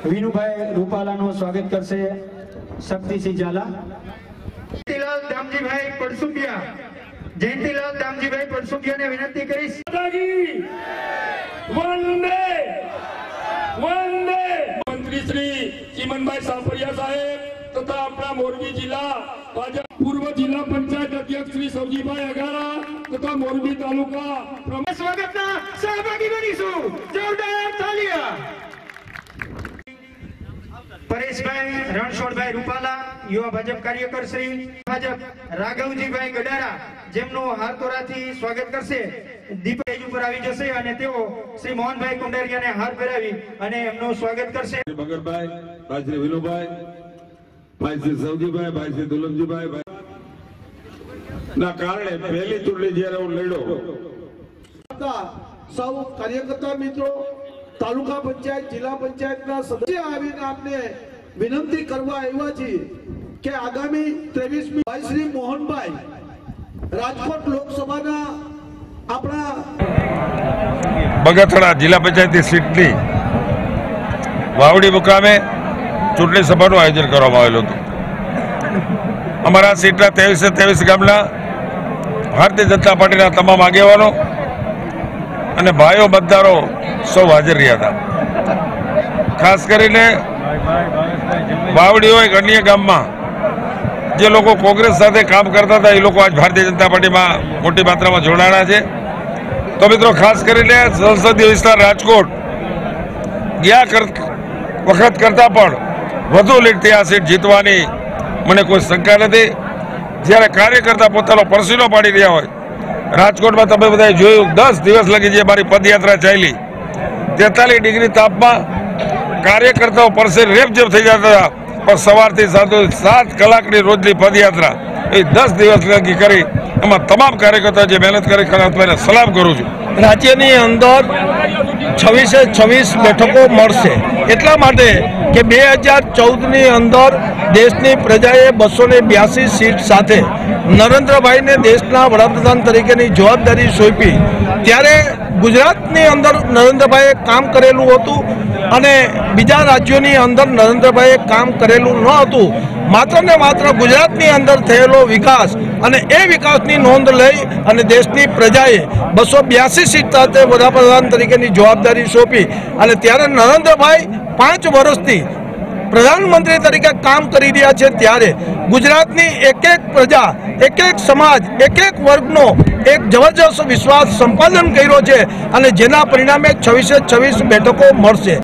વિનુભાઈ રૂપાલાનું સ્વાગત કરશે શક્તિસિંહ ઝાલા. જયંતિલાલ દામજીભાઈ પડસુંબિયા જયંતિલાલ દામજીભાઈ પડસુંબિયાને વિનંતી કરીશ. વંદે વંદે. મંત્રી શ્રી ચીમનભાઈ સાપરિયા સાહેબ તથા આપણા મોરબી જિલ્લા ભાજપ પૂર્વ જિલ્લા પંચાયત અધ્યક્ષ શ્રી સવજીભાઈ અગારા તથા મોરબી તાલુકા સ્વાગતના સહભાગી બનીશું. જોરદાર તાલિયા પરેશભાઈ રણછોડભાઈ રૂપાલા યુવા ભાજપ કાર્યકર શ્રી ભાજપ રાઘવજીભાઈ ગડારા જેમનું હારતોરાથી સ્વાગત કરશે. દીપેજ ઉપર આવી જશે અને તેઓ શ્રી મોહનભાઈ કુંડારિયાને હાર પહેરાવી અને એમનું સ્વાગત કરશે. ભગતભાઈ ભાઈ શ્રી વિનુભાઈ ભાઈ શ્રી સૌજીભાઈ ભાઈ શ્રી દુલમજીભાઈ ભાઈ ના કારણે પહેલી ચૂંટણી જયારે હું લડ્યો સૌ કાર્યકર્તા મિત્રો તાલુકા પંચાયત જિલ્લા પંચાયતના સદસ્ય આવીને આપને વિનંતી કરવા આવ્યા છીએ કે આગામી ત્રેવીસમી ભાઈ શ્રી મોહનભાઈ રાજકોટ લોકસભાના આપણા બગથડા જિલ્લા પંચાયતની સીટની વાવડી મુકામે ચૂંટણી સભાનું આયોજન કરવામાં આવેલું હતું. અમારા સીટના ત્રેવીસે ત્રેવીસ ગામના ભારતીય જનતા પાર્ટીના તમામ આગેવાનો અને ભાઈઓ મતદારો સૌ હાજર રહ્યા હતા. ખાસ કરીને વાવડી હોય ગણીય ગામમાં, જે લોકો કોંગ્રેસ સાથે કામ કરતા હતા, એ લોકો આજ ભારતીય જનતા પાર્ટીમાં મોટી માત્રામાં જોડાણા છે. તો મિત્રો, ખાસ કરીને સંસદીય વિસ્તાર રાજકોટ, ગયા વખત કરતાં પણ વધુ લીટથી આ સીટ જીતવાની મને કોઈ શંકા નથી. જ્યારે કાર્યકર્તા પોતાનો પરસીનો પાડી રહ્યા હોય, રાજકોટમાં તમે બધાએ જોયું, દસ દિવસ લગી જે મારી પદયાત્રા ચાલી, તેતાલીસ ડિગ્રી તાપમાં કાર્યકર્તાઓ પરસે રેપ જેમ થઈ જતા હતા. પણ સવારથી સાંજે સાત કલાકની રોજની પદયાત્રા એ દસ દિવસ લગી કરી એમાં તમામ કાર્યકર્તા જે મહેનત કરી ખરા સલામ કરું છું. રાજ્યની અંદર છવ્વીસે છવ્વીસ બેઠકો મળશે. એટલા માટે કે બે હજાર ચૌદની અંદર દેશની પ્રજાએ બસો ને બ્યાસી સીટ સાથે નરેન્દ્રભાઈને દેશના વડાપ્રધાન તરીકેની જવાબદારી સોંપી. ત્યારે ગુજરાતની અંદર નરેન્દ્રભાઈએ કામ કરેલું હતું અને બીજા રાજ્યોની અંદર નરેન્દ્રભાઈએ કામ કરેલું ન હતું. માત્ર ને માત્ર ગુજરાતની અંદર થયેલો વિકાસ અને એ વિકાસની નોંધ લઈ અને દેશની પ્રજાએ બસો બ્યાસી સીટ સાથે વડાપ્રધાન તરીકેની જવાબદારી સોંપી અને ત્યારે નરેન્દ્રભાઈ પાંચ વર્ષથી પ્રધાનમંત્રી તરીકે કામ કરી રહ્યા છે ત્યારે ગુજરાતની એક એક પ્રજા, એક એક સમાજ, એક એક વર્ગનો એક જબરજસ્ત વિશ્વાસ સંપાદન કર્યો છે અને જેના પરિણામે છવ્વીસે છવ્વીસ બેઠકો મળશે.